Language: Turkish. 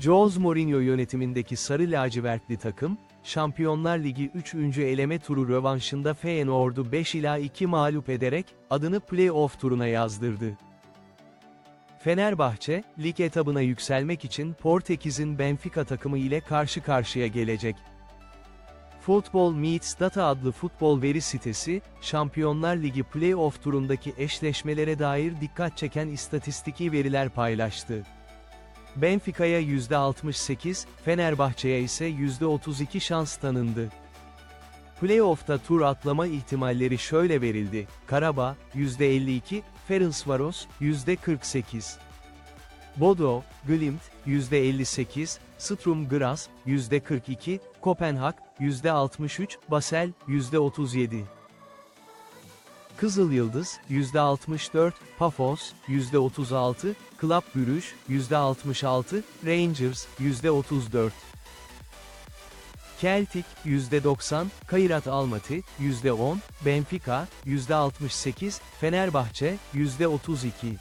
Jose Mourinho yönetimindeki sarı lacivertli takım, Şampiyonlar Ligi 3. eleme turu rövanşında Feyenoord'u 5 ila 2 mağlup ederek, adını play-off turuna yazdırdı. Fenerbahçe, lig etabına yükselmek için Portekiz'in Benfica takımı ile karşı karşıya gelecek. Football Meets Data adlı futbol veri sitesi, Şampiyonlar Ligi play-off turundaki eşleşmelere dair dikkat çeken istatistiki veriler paylaştı. Benfica'ya %68, Fenerbahçe'ye ise %32 şans tanındı. Playoff'ta tur atlama ihtimalleri şöyle verildi. Karabağ, %52, Ferencvaros, %48. Bodo, Glimt, %58, Strum Graz, %42, Kopenhag, %63, Basel, %37. Kızıl Yıldız, %64, Pafos, %36, Club Brugge, %66, Rangers, %34. Celtic, %90, Kairat Almaty, %10, Benfica, %68, Fenerbahçe, %32.